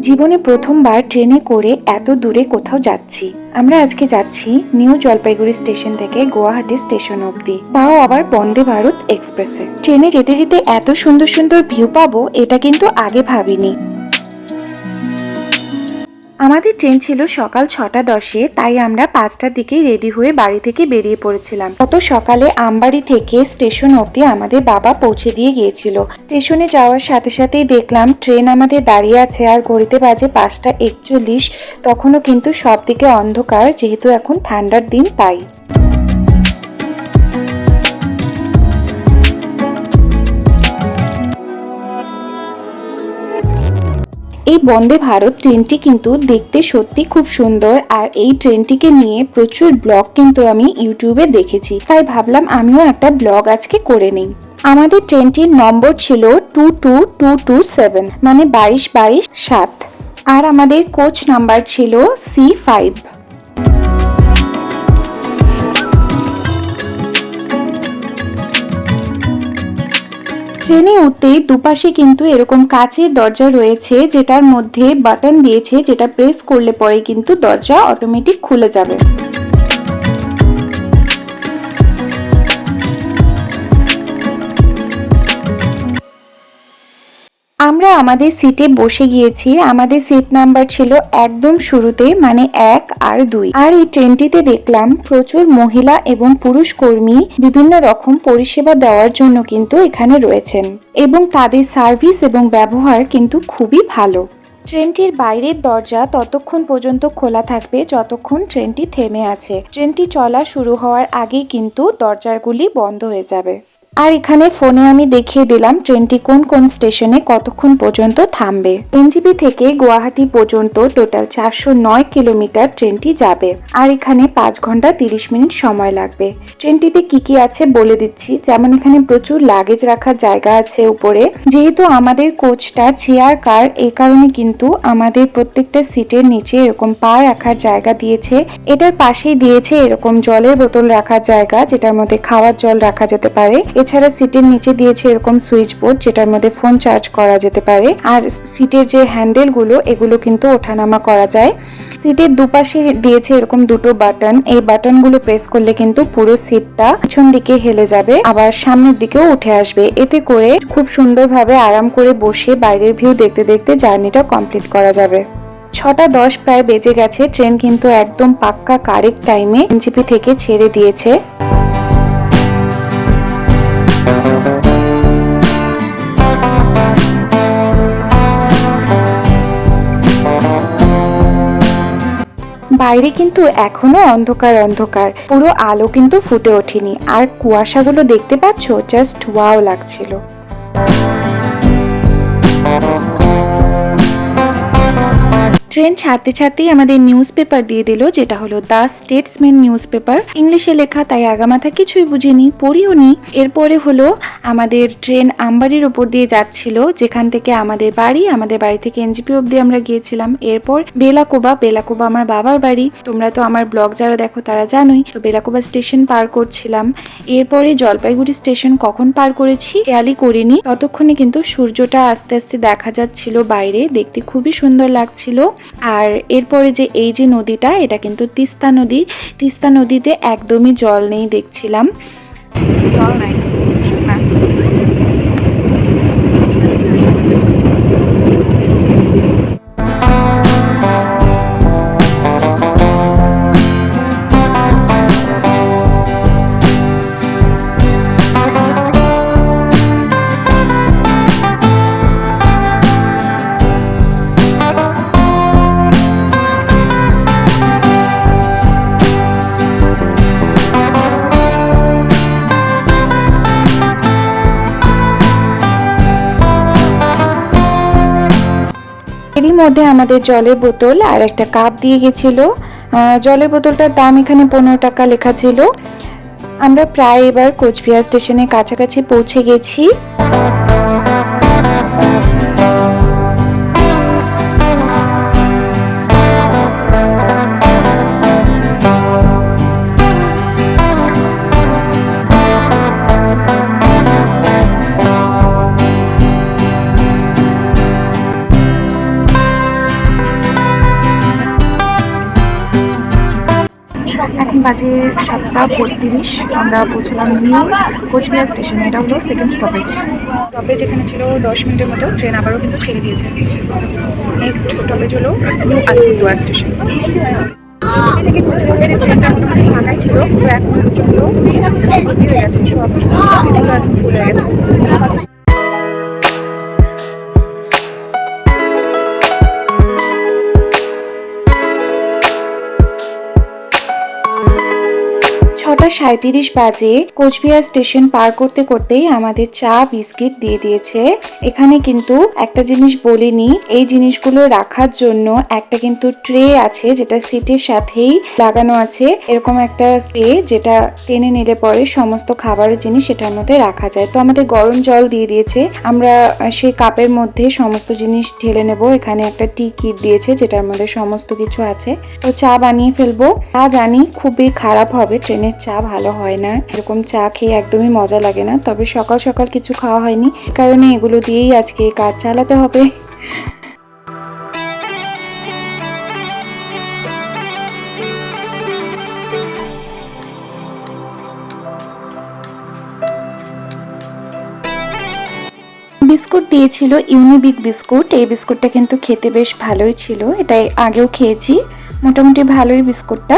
জীবনে প্রথমবার ট্রেনে করে এত দূরে কোথাও যাচ্ছি। আমরা আজকে যাচ্ছি নিউ জলপাইগুড়ি স্টেশন থেকে গুয়াহাটি স্টেশন অবধি। তাও আবার বন্দে ভারত এক্সপ্রেসে। ট্রেনে যেতে যেতে এত সুন্দর সুন্দর ভিউ পাবো, এটা কিন্তু আগে ভাবিনি। আমাদের ট্রেন ছিল সকাল ছটা দশে, তাই আমরা পাঁচটার দিকেই রেডি হয়ে বাড়ি থেকে বেরিয়ে পড়েছিলাম। গত সকালে আমবাড়ি থেকে স্টেশন অব্দি আমাদের বাবা পৌঁছে দিয়ে গিয়েছিল। স্টেশনে যাওয়ার সাথে সাথেই দেখলাম ট্রেন আমাদের দাঁড়িয়ে আছে আর ঘড়িতে বাজে পাঁচটা একচল্লিশ। তখনও কিন্তু সব দিকে অন্ধকার, যেহেতু এখন ঠান্ডার দিন, তাই। এই বন্দে ভারত ট্রেনটি কিন্তু দেখতে সত্যি খুব সুন্দর, আর এই ট্রেনটিকে নিয়ে প্রচুর ব্লগ কিন্তু আমি ইউটিউবে দেখেছি। তাই ভাবলাম আমিও একটা ব্লগ আজকে করে নিই। আমাদের ট্রেনটির নম্বর ছিল two two two two seven মানে বাইশ বাইশ সাত। আর আমাদের কোচ নাম্বার ছিল সি ফাইভ। ট্রেনে উঠতেই দুপাশে কিন্তু এরকম কাচের দরজা রয়েছে, যেটার মধ্যে বাটন দিয়েছে, যেটা প্রেস করলে পরে কিন্তু দরজা অটোমেটিক খুলে যাবে। আমাদের সিটে বসে গিয়েছি। আমাদের সিট নাম্বার ছিল একদম শুরুতে মানে এক আর দুই। আর এই ট্রেনটিতে দেখলাম প্রচুর মহিলা এবং পুরুষ কর্মী বিভিন্ন রকম পরিষেবা দেওয়ার জন্য কিন্তু এখানে রয়েছেন। এবং তাদের সার্ভিস এবং ব্যবহার কিন্তু খুবই ভালো। ট্রেনটির বাইরের দরজা ততক্ষণ পর্যন্ত খোলা থাকবে যতক্ষণ ট্রেনটি থেমে আছে। ট্রেনটি চলা শুরু হওয়ার আগেই কিন্তু দরজাগুলি বন্ধ হয়ে যাবে। আর এখানে ফোনে আমি দেখিয়ে দিলাম ট্রেনটি কোন কোন স্টেশনে কতক্ষণ পর্যন্ত থামবে। এনজিপি থেকে গুয়াহাটি পর্যন্ত টোটাল চারশো নয় কিলোমিটার ট্রেনটি যাবে। আর এখানে পাঁচ ঘণ্টা তিরিশ মিনিট সময় লাগবে। ট্রেনটিতে কি কি আছে বলে দিচ্ছি। যেমন এখানে প্রচুর লাগেজ রাখার জায়গা আছে উপরে। যেহেতু আমাদের কোচটা চেয়ার কার এই কারণে কিন্তু আমাদের প্রত্যেকটা সিটের নিচে এরকম পা রাখার জায়গা দিয়েছে। এটার পাশেই দিয়েছে এরকম জলের বোতল রাখার জায়গা, যেটার মধ্যে খাওয়ার জল রাখা যেতে পারে। এছাড়া সিটের নিচে দিয়েছে এরকম সুইচ বোর্ড যেটার মধ্যে ফোন চার্জ করা যেতে পারে। আর সিটের যে হ্যান্ডেলগুলো এগুলো কিন্তু ওঠানামা করা যায়। সিটের দুপাশে দিয়েছে এরকম দুটো বাটন এই বাটনগুলো প্রেস করলে কিন্তু পুরো সিটটা পিছন দিকে হেলে যাবে, আবার সামনের দিকেও উঠে আসবে। এতে করে খুব সুন্দরভাবে আরাম করে বসে বাইরের ভিউ দেখতে দেখতে জার্নিটা কমপ্লিট করা যাবে। ছটা দশ প্রায় বেজে গেছে। ট্রেন কিন্তু একদম পাক্কা কারেক্ট টাইমে এনজিপি থেকে ছেড়ে দিয়েছে। বাইরে কিন্তু এখনও অন্ধকার অন্ধকার। পুরো আলো কিন্তু ফুটে ওঠেনি। আর কুয়াশাগুলো দেখতে পাচ্ছ? জাস্ট ওয়াও লাগছিল। ট্রেন ছাড়তে ছাড়তেই আমাদের নিউজ পেপার দিয়ে দিল, যেটা হলো দ্য স্টেটসম্যান নিউজ পেপার ইংলিশে লেখা, তাই আগামাথা কিছুই বুঝিনি, পড়িও নি। এরপরে হলো আমাদের ট্রেন আমবাড়ির ওপর দিয়ে যাচ্ছিল, যেখান থেকে আমাদের বাড়ি আমাদের বাড়ি থেকে এনজিপি অব্দি আমরা গিয়েছিলাম। এরপর বেলাকোবা বেলাকোবা আমার বাবার বাড়ি। তোমরা তো আমার ব্লগ যারা দেখো, তারা জানোই, তো বেলাকোবা স্টেশন পার করছিলাম। এরপরে জলপাইগুড়ি স্টেশন কখন পার করেছি, খেয়ালই করিনি। ততক্ষণে কিন্তু সূর্যটা আস্তে আস্তে দেখা যাচ্ছিল বাইরে, দেখতে খুবই সুন্দর লাগছিল। আর এরপরে যে এই যে নদীটা, এটা কিন্তু তিস্তা নদী। তিস্তা নদীতে একদমই জল নেই দেখছিলাম। জল নাই। মধ্যে আমাদের জলের বোতল আর একটা কাপ দিয়ে গেছিল। জলের বোতলটার দাম এখানে পনেরো টাকা লেখা ছিল। আমরা প্রায় এবার কোচবিহার স্টেশনের কাছাকাছি পৌঁছে গেছি। বাজে সাতটা বত্রিশ। আমরা পৌঁছলাম নিউ কোচবিহার স্টেশনে। এটা হলো সেকেন্ড স্টপেজ স্টপেজ এখানে ছিল দশ মিনিটের মতো। ট্রেন আবারও কিন্তু ছেড়ে দিয়েছে। নেক্সট স্টপেজ হলো নিউ আলিপুরদুয়ার স্টেশন। থেকে ছিল। কিন্তু এখন প্রচণ্ড হয়ে গেছে। সব এখন হয়ে গেছে। ছটা সাঁত্রিশ বাজে কোচবিহার স্টেশন পার করতে করতেই আমাদের চা, বিস্কিট দিয়ে দিয়েছে। এখানে কিন্তু একটা জিনিস বলিনি, এই জিনিসগুলো রাখার জন্য একটা কিন্তু ট্রে আছে যেটা সিটের সাথেই লাগানো আছে। এরকম একটা ট্রে যেটা টেনে নিলে পরে সমস্ত খাবারের জিনিস সেটার মধ্যে রাখা যায়। তো আমাদের গরম জল দিয়ে দিয়েছে। আমরা সেই কাপের মধ্যে সমস্ত জিনিস ঢেলে নেব। এখানে একটা টি কিট দিয়েছে যেটার মধ্যে সমস্ত কিছু আছে। তো চা বানিয়ে ফেলব। চা জানি খুবই খারাপ হবে ট্রেনের চা ভালো হয় না। এরকম চা খেয়ে একদমই মজা লাগে না। তবে সকাল সকাল কিছু খাওয়া হয়নি। কারণে এগুলো দিয়েই আজকে কাজ চালাতে হবে। বিস্কুট দিয়েছিল ইউনিবিক বিস্কুট। এই বিস্কুটটা কিন্তু খেতে বেশ ভালোই ছিল। এটাই আগেও খেয়েছি। মোটামুটি ভালোই বিস্কুটটা।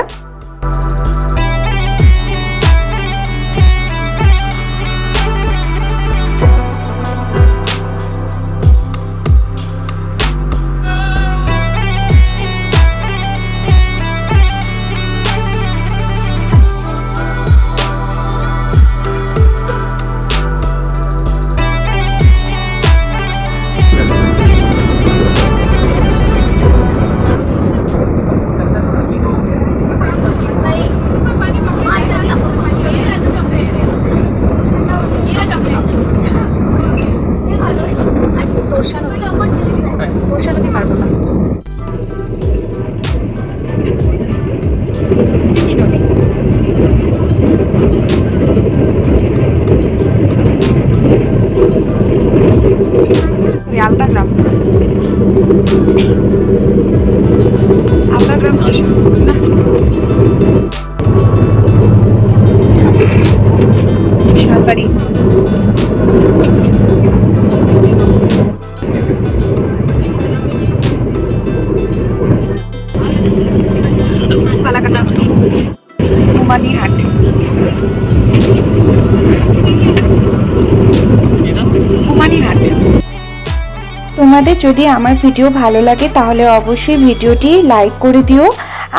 তোমাদের যদি আমার ভিডিও ভালো লাগে, তাহলে অবশ্যই ভিডিওটি লাইক করে দিও।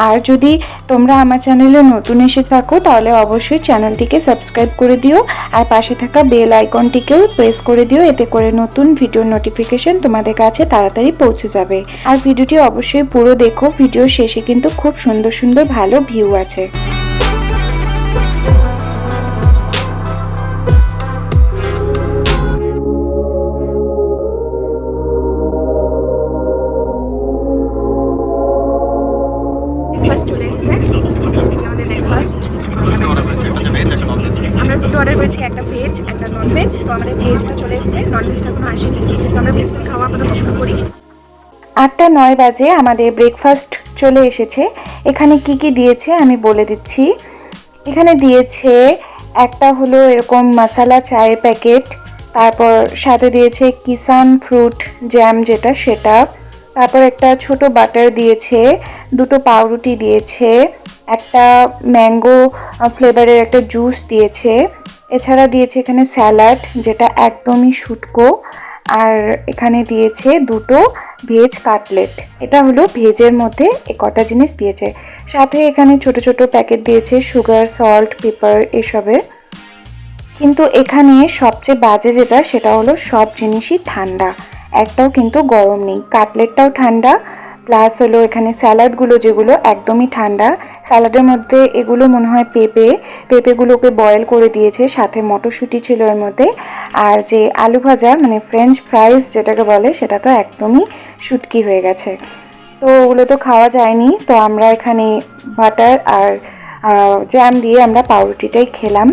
আর যদি তোমরা আমার চ্যানেলে নতুন এসে থাকো, তাহলে অবশ্যই চ্যানেলটিকে সাবস্ক্রাইব করে দিও। আর পাশে থাকা বেল আইকনটিকেও প্রেস করে দিও, এতে করে নতুন ভিডিওর নোটিফিকেশন তোমাদের কাছে তাড়াতাড়ি পৌঁছে যাবে। আর ভিডিওটি অবশ্যই পুরো দেখো ভিডিও শেষে কিন্তু খুব সুন্দর সুন্দর ভালো ভিউ আছে। নয় বাজে আমাদের ব্রেকফাস্ট চলে এসেছে। এখানে কি কি দিয়েছে আমি বলে দিচ্ছি। এখানে দিয়েছে একটা হলো এরকম মশালা চায়ের প্যাকেট তারপর সাথে দিয়েছে কিষান ফ্রুট জ্যাম যেটা সেটা, তারপর একটা ছোট বাটার দিয়েছে, দুটো পাউরুটি দিয়েছে, একটা ম্যাঙ্গো ফ্লেভারের একটা জুস দিয়েছে। এছাড়া দিয়েছে এখানে স্যালাড যেটা একদমই শুটকো, আর এখানে দিয়েছে দুটো ভেজ কাটলেট। এটা হলো ভেজের মধ্যে কটা জিনিস দিয়েছে। সাথে এখানে ছোট ছোট প্যাকেট দিয়েছে সুগার, সল্ট, পেপার এসবের। কিন্তু এখানে সবচেয়ে বাজে যেটা, সেটা হলো সব জিনিসই ঠান্ডা। একটাও কিন্তু গরম নেই। কাটলেটটাও ঠান্ডা প্লাস হলো এখানে স্যালাডগুলো যেগুলো একদমই ঠান্ডা। স্যালাডের মধ্যে এগুলো মনে হয় পেঁপে। পেঁপেগুলোকে বয়েল করে দিয়েছে, সাথে মটরশুঁটি ছিল এর মধ্যে। আর যে আলু ভাজা মানে ফ্রেঞ্চ ফ্রাইস যেটাকে বলে, সেটা তো একদমই শুটকি হয়ে গেছে। তো ওগুলো তো খাওয়া যায়নি। তো আমরা এখানে বাটার আর জ্যাম দিয়ে আমরা পাউরুটিটাই খেলাম।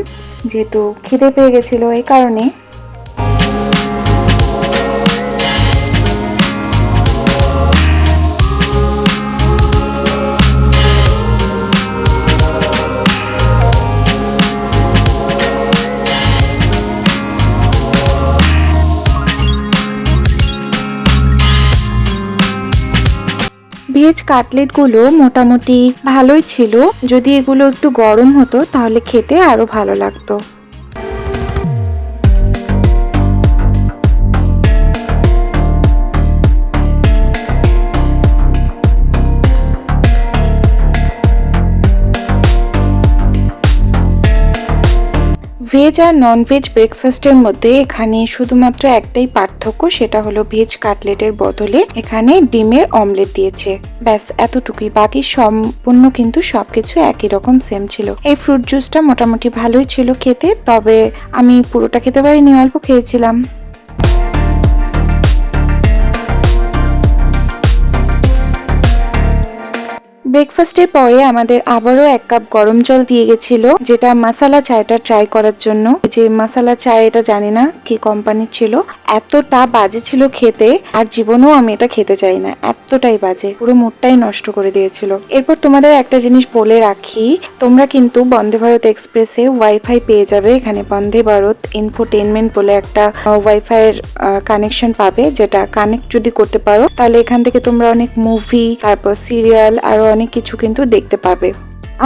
যেহেতু খিদে পেয়ে গেছিল এই কারণে। ভেজ কাটলেটগুলো মোটামুটি ভালোই ছিল। যদি এগুলো একটু গরম হতো, তাহলে খেতে আরও ভালো লাগতো। ভেজ আর নন ভেজ ব্রেকফাস্টের মধ্যে এখানে শুধুমাত্র একটাই পার্থক্য, সেটা হলো ভেজ কাটলেটের বদলে এখানে ডিমের অমলেট দিয়েছে। ব্যাস, এতটুকুই। বাকি সম্পূর্ণ কিন্তু সবকিছু একই রকম সেম ছিল। এই ফ্রুট জুসটা মোটামুটি ভালোই ছিল খেতে, তবে আমি পুরোটা খেতে পারিনি, অল্প খেয়েছিলাম। ব্রেকফাস্টের পরে আমাদের আবারও এক কাপ গরম জল দিয়ে গেছিল, যেটা মশালা চায়টা ট্রাই করার জন্য। যে মশালা চায়, এটা জানি না কি কোম্পানির ছিল। এতটা বাজে ছিল খেতে, আর জীবনেও আমি এটা খেতে চাই না। এতটাই বাজে, পুরো মুডটাই নষ্ট করে দিয়েছিল। এরপর তোমাদের একটা জিনিস বলে রাখি, তোমরা কিন্তু বন্দে ভারত এক্সপ্রেসে ওয়াইফাই পেয়ে যাবে। এখানে বন্দে ভারত ইনফোটেনমেন্ট বলে একটা ওয়াইফাই এর কানেকশন পাবে, যেটা কানেক্ট যদি করতে পারো, তাহলে এখান থেকে তোমরা অনেক মুভি তারপর সিরিয়াল আরও অনেক কিছু কিন্তু দেখতে পাবে।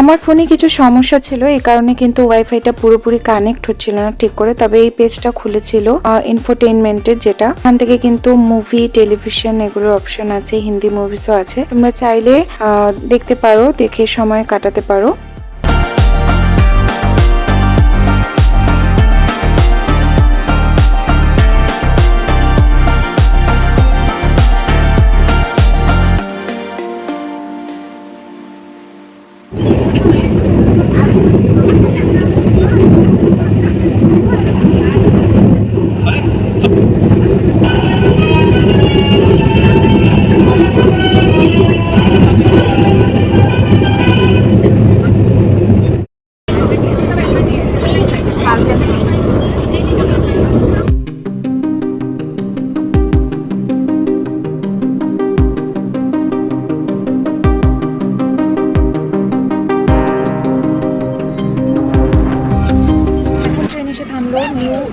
আমার ফোনে কিছু সমস্যা ছিল, এই কারণে কিন্তু ওয়াইফাইটা পুরোপুরি কানেক্ট হচ্ছিল না ঠিক করে, তবে এই পেজটা খুলেছিল ইনফোটেনমেন্টের যেটা। ওখান থেকে কিন্তু মুভি টেলিভিশন এগুলোর অপশন আছে, হিন্দি মুভিসও আছে। তোমরা চাইলে দেখতে পারো, দেখে সময় কাটাতে পারো।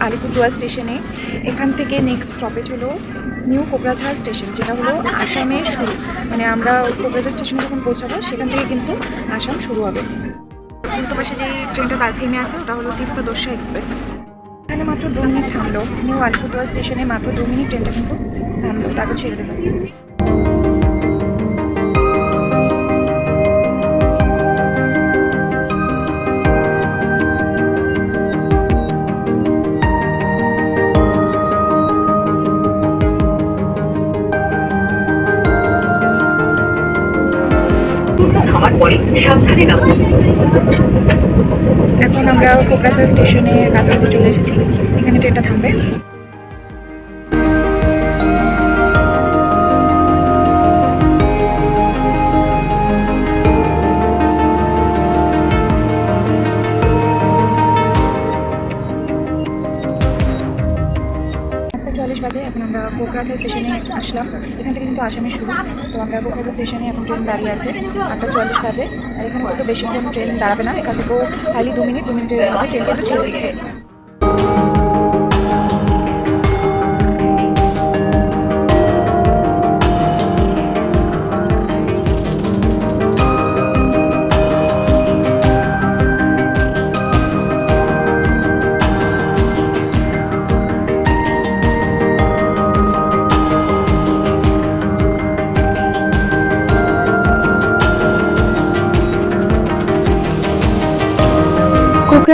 আলিপুরদুয়ার স্টেশনে। এখান থেকে নেক্সট স্টপেজ হলো নিউ কোকরাঝাড় স্টেশন, যেটা হলো আসামের শুরু। মানে আমরা ওই কোকরাঝাড় স্টেশনে যখন পৌঁছাবো, সেখান থেকে কিন্তু আসাম শুরু হবে। উল্টো পাশে যে ট্রেনটা দাঁড় থেমে আছে, ওটা হলো তিস্তা দর্শা এক্সপ্রেস এখানে মাত্র দু মিনিট থামলো। নিউ আলিপুরদুয়ার স্টেশনে মাত্র দু মিনিট ট্রেনটা কিন্তু থামলো, তারপর ছেড়ে দেবে খাবার পরে সাবধানে নামুন এখন আমরা কোকরাঝাড় স্টেশনের কাছাকাছি চলে এসেছি। এখানে ট্রেনটা থামবে। আমরা কোকরাঝাড় স্টেশনে আসলাম। এখান থেকে কিন্তু আসামে শুরু। তো আমরা কোকরাঝা স্টেশনে এখন ট্রেন দাঁড়িয়ে আছে, আটটা চল্লিশ বাজে। আর এখানে হয়তো বেশিক্ষণ ট্রেন দাঁড়াবে না। এখান থেকেও খালি দু মিনিট, দু মিনিটের মধ্যে ট্রেন কিন্তু ছেড়ে দিচ্ছে।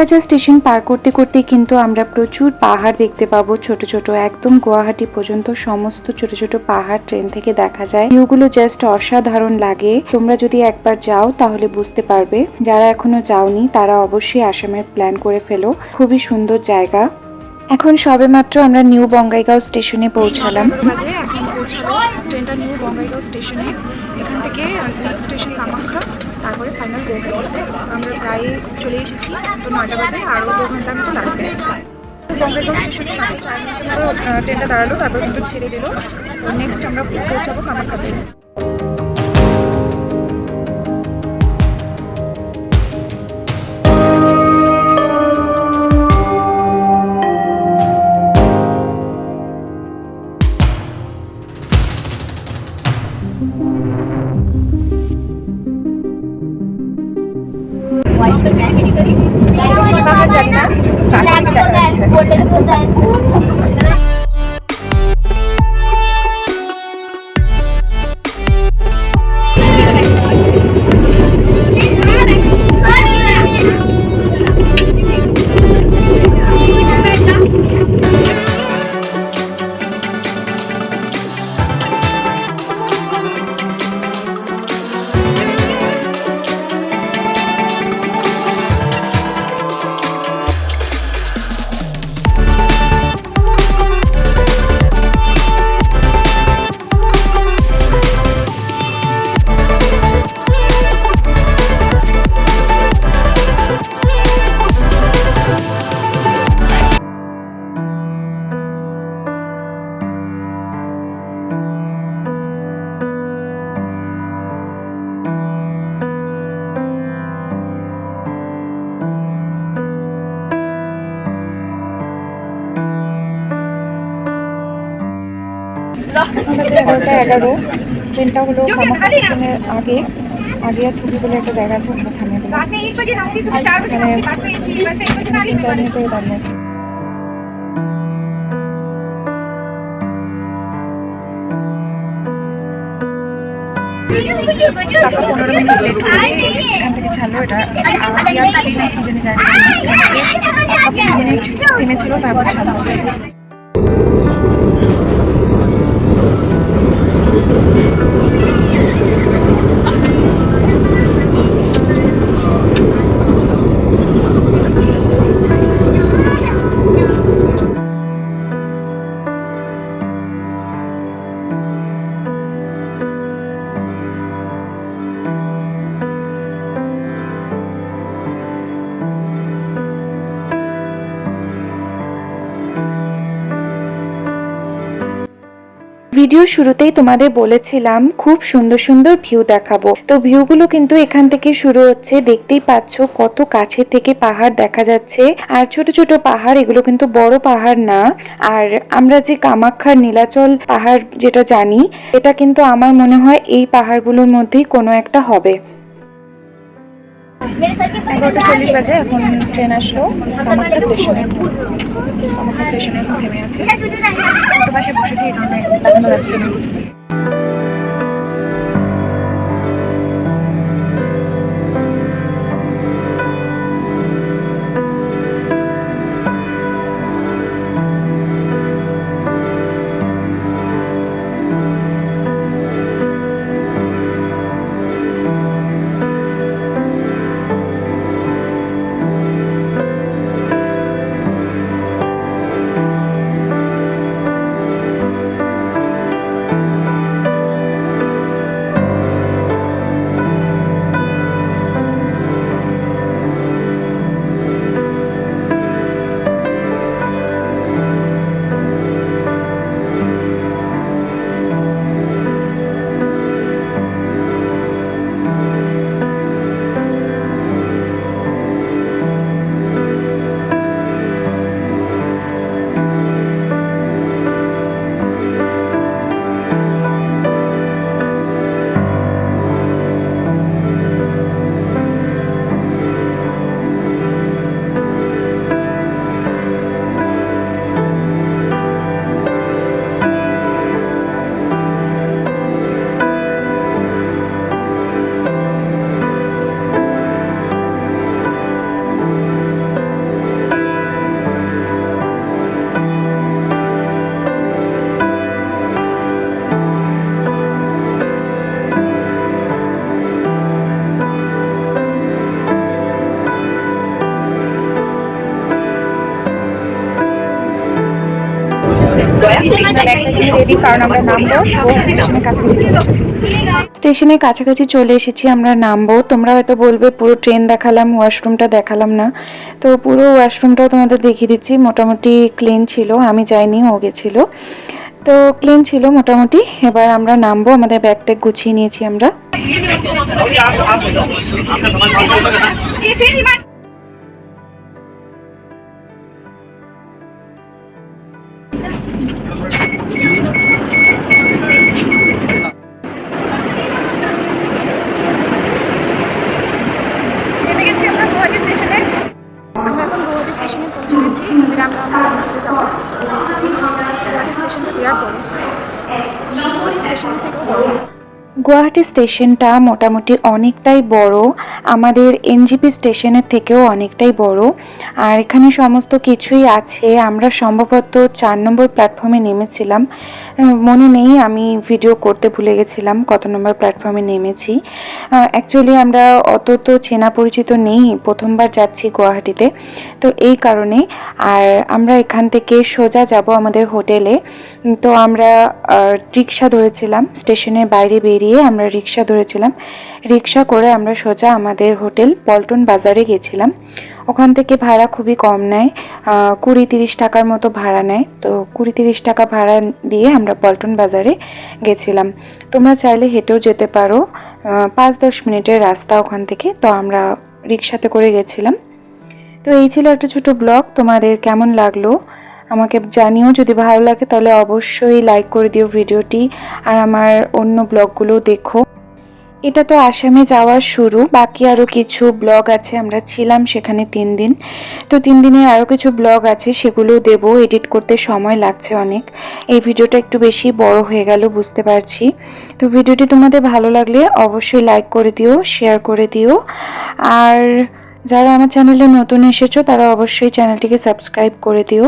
কোকরাঝাড় স্টেশন পার করতে করতে কিন্তু আমরা প্রচুর পাহাড় দেখতে পাবো। ছোট ছোট একদম গুয়াহাটি পর্যন্ত সমস্ত ছোট ছোট পাহাড় ট্রেন থেকে দেখা যায়। ভিউগুলো জাস্ট অসাধারণ লাগে। তোমরা যদি একবার যাও তাহলে বুঝতে পারবে। যারা এখনও যাওনি, তারা অবশ্যই আসামের প্ল্যান করে ফেলো। খুবই সুন্দর জায়গা। এখন সবেমাত্র আমরা নিউ বঙ্গাইগাঁও স্টেশনে পৌঁছালাম। ট্রেনটা নিউ বঙ্গাইগাঁও স্টেশনে। এখান থেকে স্টেশন কামাখ্যা। তারপরে ফাইনাল গৌহাটি আমরা প্রায় চলে এসেছি তো নয়টা বাজে আরও দু ঘণ্টার মতো লাগবে আহ, ট্রেনটা দাঁড়াল তারপর কিন্তু ছেড়ে দিল। নেক্সট আমরা পৌঁছাবো কামাখ্যাতে। check. এটা ট্রেনটা হলো কামাখ্যা আগে আগে আর ছুটি বলে একটা জায়গা আছে ওখানে থামে মানে চার মিনিট করে দাঁড়িয়ে আছে তারপর পনেরো মিনিট লেট এখান থেকে ছাড়লো এটা ছিল তারপর ছাড়লো ভিডিও শুরুতেই তোমাদের বলেছিলাম, খুব সুন্দর সুন্দর ভিউ দেখাবো। তো ভিউগুলো কিন্তু এখান থেকে শুরু হচ্ছে, দেখতেই পাচ্ছ কত কাছে থেকে পাহাড় দেখা যাচ্ছে। আর ছোট ছোট পাহাড়, এগুলো কিন্তু বড় পাহাড় না। আর আমরা যে কামাখ্যার নীলাচল পাহাড় যেটা জানি, এটা কিন্তু আমার মনে হয় এই পাহাড়গুলোর মধ্যেই কোনো একটা হবে। এগারোটা চল্লিশ বাজে এখন ট্রেন আসলো। কামাখ্যা স্টেশনে কামাখ্যা স্টেশনে এখন থেমে আছে। পাশে বসেছি এই কারণে দেখানো যাচ্ছে না। স্টেশনের কাছাকাছি চলে এসেছি, আমরা নামবো। তোমরা হয়তো বলবে, পুরো ট্রেন দেখালাম, ওয়াশরুমটা দেখালাম না। তো পুরো ওয়াশরুমটাও তোমাদের দেখিয়ে দিচ্ছি, মোটামুটি ক্লিন ছিল, আমি যাইনি, ও গেছিল। তো ক্লিন ছিল মোটামুটি, এবার আমরা নামবো, আমাদের ব্যাগটা গুছিয়ে নিয়েছি আমরা। মন্দিরে আমরা ঘুরতে যাব। স্টেশনটা দেওয়ার পরে শিলিগুড়ি স্টেশনে থেকে গুয়াহাটি স্টেশনটা মোটামুটি অনেকটাই বড়, আমাদের এনজিপি স্টেশনের থেকেও অনেকটাই বড়। আর এখানে সমস্ত কিছুই আছে। আমরা সম্ভবত চার নম্বর প্ল্যাটফর্মে নেমেছিলাম। মনে নেই আমি ভিডিও করতে ভুলে গেছিলাম কত নম্বর প্ল্যাটফর্মে নেমেছি। অ্যাকচুয়ালি আমরা অত তো চেনা পরিচিত নেই, প্রথমবার যাচ্ছি গুয়াহাটিতে। তো এই কারণে, আর আমরা এখান থেকে সোজা যাব আমাদের হোটেলে। তো আমরা রিক্সা ধরেছিলাম, স্টেশনের বাইরে বেরিয়ে আমরা রিক্সা ধরেছিলাম। রিক্সা করে আমরা সোজা আমাদের হোটেল পল্টন বাজারে গেছিলাম। ওখান থেকে ভাড়া খুবই কম নেয়। কুড়ি তিরিশ টাকার মতো ভাড়া নেয়। তো কুড়ি তিরিশ টাকা ভাড়া দিয়ে আমরা পল্টন বাজারে গেছিলাম। তোমরা চাইলে হেঁটেও যেতে পারো। পাঁচ দশ মিনিটের রাস্তা ওখান থেকে। তো আমরা রিক্সাতে করে গেছিলাম। তো এই ছিল একটা ছোট ব্লগ। তোমাদের কেমন লাগল? আমাকে জানিও যদি ভালো লাগে তাহলে অবশ্যই লাইক করে দিও ভিডিওটি আর আমার অন্য ব্লগগুলো দেখো। এটা তো আসামে যাওয়ার শুরু, বাকি আরও কিছু ব্লগ আছে, আমরা ছিলাম সেখানে তিন দিন। তো তিন দিনের আরও কিছু ব্লগ আছে সেগুলো দেবো এডিট করতে সময় লাগছে অনেক। এই ভিডিওটা একটু বেশি বড় হয়ে গেল, বুঝতে পারছি। তো ভিডিওটি তোমাদের ভালো লাগলে অবশ্যই লাইক করে দিও শেয়ার করে দিও। আর যারা আমার চ্যানেলে নতুন এসেছ, তারা অবশ্যই চ্যানেলটিকে সাবস্ক্রাইব করে দিও।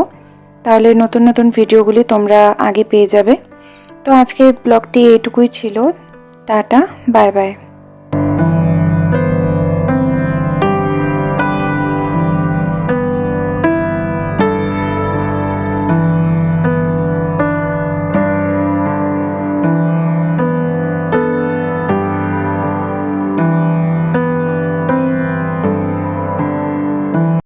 তাহলে নতুন নতুন ভিডিওগুলি তোমরা আগে পেয়ে যাবে। তো আজকের ব্লগটি এইটুকুই ছিল। Tata, bye bye.